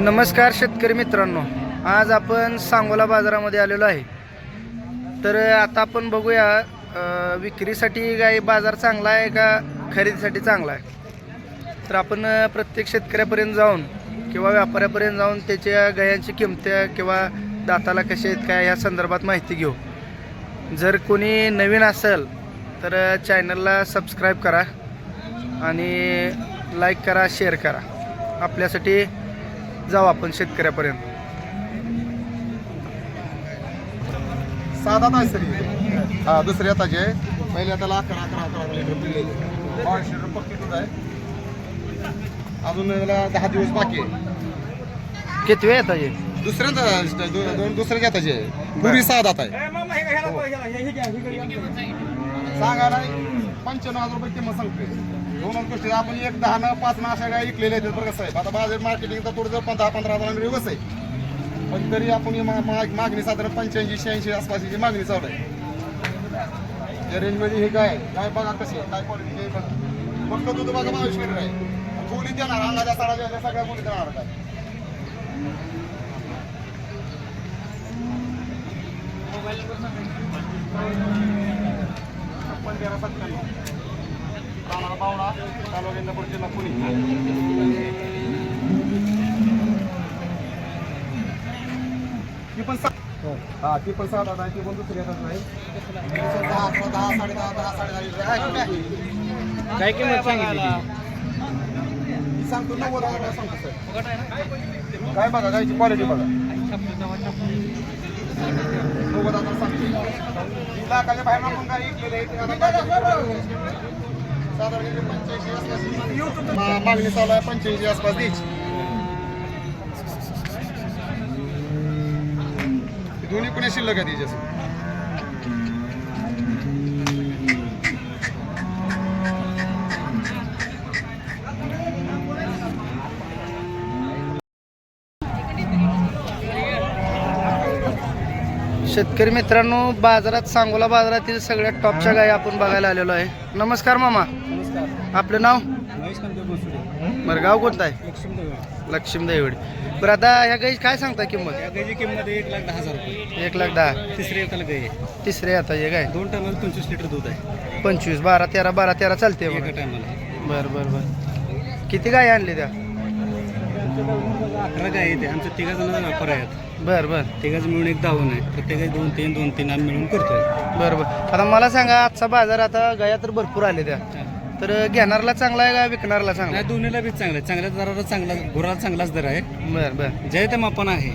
नमस्कार शेतकरी मित्रांनो. आज आपण सांगोला बाजारामध्ये आलेलो आहे. तर आता आपण बघूया विक्रीसाठी गाई बाजार चांगला आहे का खरेदीसाठी चांगला आहे? तर आपण प्रत्येक शेतकऱ्यापर्यंत जाऊन किंवा व्यापाऱ्यापर्यंत जाऊन त्याच्या गायांची किमत्या किंवा दाताला कसे आहेत काय या संदर्भात माहिती घेऊ. जर कोणी नवीन असेल तर चॅनलला सबस्क्राईब करा आणि लाईक करा शेअर करा. आपल्यासाठी जाऊ आपण शेतकऱ्यापर्यंत. साधा तास तरी हा दुसऱ्या ताजे पहिल्या त्याला अकरा अकरा अकरा लिटर पाचशे लिटर पक्की दूध आहे. अजून याला दहा दिवस बाकी आहे. किती वेळ येतात हे? दुसऱ्यांदा दोन दुसऱ्या जाताचे पुरी सहा दात आहे. सांगायला पंच्याण्णव हजार रुपये किंमत सांगते दोनच गोष्टी आपण एक दहा न पाच न अशा काय विकलेल्या आहेत बरं कसं आहे आता बाजार मार्केटिंगचा थोडं जर दहा पंधरा हजार म्हणजे बस आहे. पण तरी आपण ही मा- मा- मागणी साधारण पंच्याऐंशी शहाऐंशी आसपासची मागणी चालू आहे. या रेंजमध्ये हे काय आहे? काय बघा कशी आहे. काय क्वालिटी आहे बघा. फक्त दूध बघा बावीस लिटर आहे. गोळी देणार अंगाच्या साडाच्या सगळ्या गोळी देणार काय छप्पन तेरा सत्त्याण्णव राहणार पावडा तालुका इंदापूर जिल्हा पुणे ती पण हा ती पण साधा नाही ती पण दुसरी येतात नाही. दहा अकरा दहा साडे दहा दहा साडे दहा? काय किंमत सांगितली सांगतो नव्वद हजार सांगतो सर काय बघा गायची क्वालिटी बघा. नव्वद हजार सांगतो. लाखाच्या बाहेर आपण आता साधारण पंच्याऐंशी आसपास मागणी चालू आहे पंच्याऐंशी आसपास द्यायची दोन्ही पुणे शिल्लक आहे तिच्यास शेतकरी मित्रांनो बाजारात सांगोला बाजारातील सगळ्यात टॉपच्या गायी आपण बघायला आलेलो आहे. नमस्कार मामा. आपलं नाव? बरं गाव कोणतं आहे? लक्ष्मी देवडी बरं आता ह्या गाई काय सांगता किंमत? या किंमत एक लाख दहा हजार रुपये. एक लाख दहा. तिसरी गाय आहे. तिसरे आता हे काय दोन टायमाला पंचवीस लिटर दूध आहे. पंचवीस बारा तेरा बारा तेरा चालते एका बरं टायमाला. बरं बरं किती गाय आणली त्या? अकरा गाय येते आमच्या तिघा जणांचा व्यापार आहेत बरं बरं. तिघाच मिळून एक दावून आहे. प्रत्येकाचे दोन तीन दोन तीन आम्ही मिळून करतोय. बरं बरं. आता मला सांगा आजचा बाजार आता गाया तर भरपूर आले त्या. तर घेणारला चांगला आहे का विकणारला चांगला नाही दोन्हीला बी चांगला आहे. चांगल्या दराला चांगला गुराला चांगलाच दर आहे. बरं बरं. जय ते मापन आहे.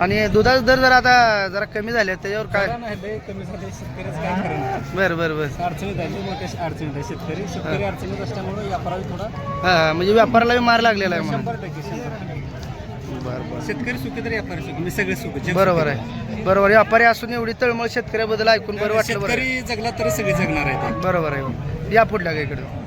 आणि दुधाचा दर जर आता जरा कमी झाले त्याच्यावर काय? लय कमी झाले शेतकऱ्याचं काय बरं बरं बरं. अडचणीत आहे लय मोठ्या अडचणीत आहे शेतकरी. शेतकरी अडचणीत असल्यामुळे व्यापाराला थोडा हां. म्हणजे व्यापाराला बी मार लागलेला आहे म्हणून. शंभर टक्के शंभर टक्के. बरं बरं. शेतकरी सुखी तर व्यापारी सुखी मी सगळे सुखी जग बरोबर सुखी. आहे. बरोबर व्यापारी असून एवढी तळमळ शेतकऱ्याबद्दल ऐकून बरं वाटलं बरं. शेतकरी जगला तर सगळे जगणार आहे बरोबर आहे. या पुढल्या गाईकडं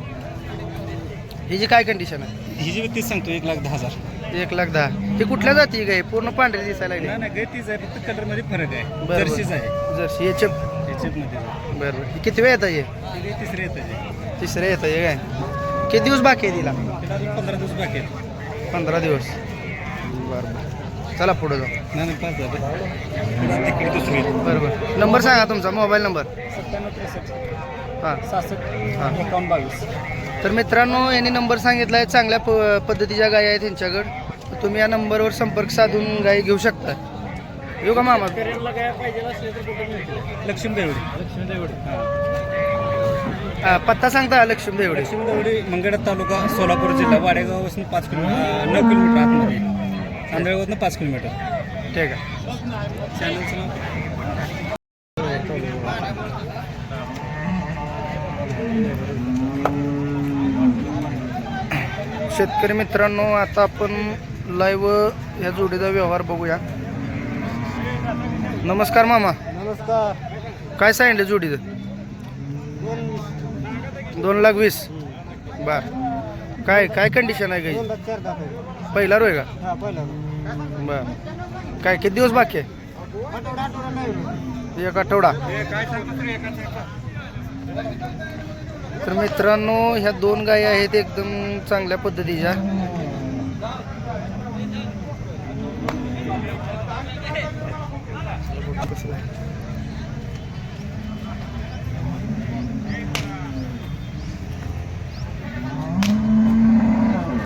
ही जी काय कंडिशन आहे? ही जी तीच सांगतो एक लाख दहा हजार. एक लाख दहा. ही कुठल्या जाती गाय पूर्ण पांढरी दिसायला लागली. नाही नाही गाय तीच आहे फक्त कलरमध्ये फरक आहे. बरं. जर्सीच आहे. जर्सी याच्या याच्यात मध्ये बरं बरं ही किती वेळ येतं हे? ती गाय तिसरी येत आहे तिसरं येतं हे काय? किती दिवस बाकी आहे तिला? तिला अजून पंधरा दिवस बाकी आहेत. पंधरा दिवस. बरं. बरं चला पुढं जाऊ. बरं बरं नंबर सांगा तुमचा मोबाईल नंबर. हां. हां. बावीस. तर मित्रांनो यांनी नंबर सांगितला आहे चांगल्या प पद्धतीच्या गायी आहेत त्यांच्याकडं तुम्ही या नंबरवर संपर्क साधून गायी घेऊ शकता. येऊ का मामा? लक्ष्मी देवडी. हा, पत्ता सांगता लक्ष्मी देवडे? लक्ष्मी देवडी मंगळा तालुका सोलापूर जिल्हा वाडेगावापासून पाच किलोमीटर नऊ किलोमीटर आतमध्ये. तांदळगावातनं पाच किलोमीटर. ठीक आहे. चॅनलचं नाव शेतकरी मित्रांनो आता आपण लाईव्ह ह्या जोडीचा व्यवहार बघूया. नमस्कार मामा. नमस्कार. काय सांगितलं जोडीचं? दोन लाख वीस. बर. काय काय कंडिशन आहे गाई? आहे पहिला रोय का? बर. काय किती दिवस बाकी आहे? एक आठवडा. तर मित्रांनो ह्या दोन गायी आहेत एकदम चांगल्या पद्धतीच्या. कसं